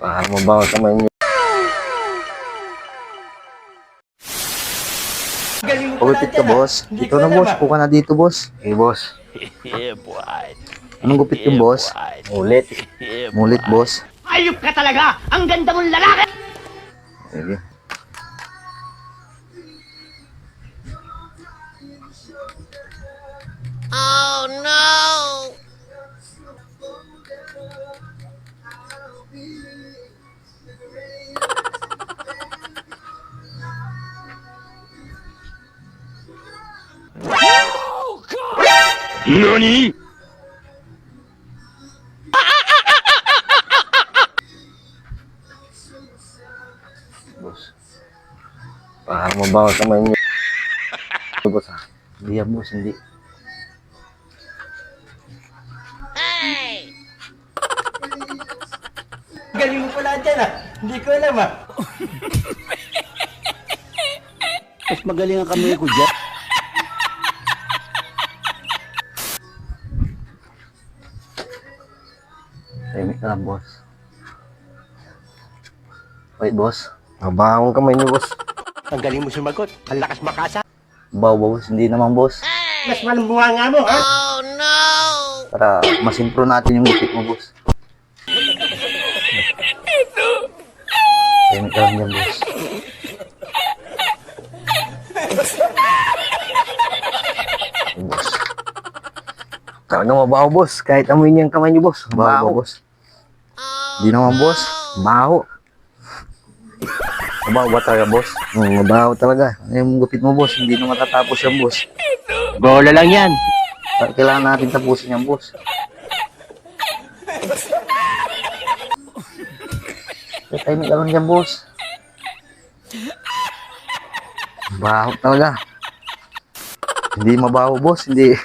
Para mabaho kamay niyo. Galing mo Pagupit ka, boss. Dito na, boss. ah. Puka na dito, boss. Eh, boss. yeah, boy. Anong gupit yung boss? Ulit. Yeah, Mulit, boss. Ayop ka talaga! Ang ganda mong lalaki! Sige. NANI?! Boss. Para mabaho kamay niyo. boss, ha? Hindi yan, boss. Hindi. Galing mo pala dyan ah. Hindi ko alam ah. Mas magaling ang kamay ko dyan. Tahimik ka lang, boss. Wait, boss. Mabaho ang kamay niyo, boss. Ang galing mo sumagot. Ang lakas makasa. Bawo, boss. Hindi naman, boss. Mas malambunga nga mo ha. Para masimpro natin yung gupit mo, boss. Tahimik ka lang dyan, boss. Talagang mabaho, boss. Kahit amoy niya yung kamay niyo, boss. Mabaho, boss. Hindi naman, boss. Mabaho. Mabaho ba talaga, boss? Hmm, mabaho talaga. Yung gupit mo, boss. Hindi na matatapos yan, boss. Bola lang yan. Kailangan natin tapusin yan, boss. Eh, timing ka lang dyan, boss. Baho talaga. Hindi mabaho, boss. Hindi.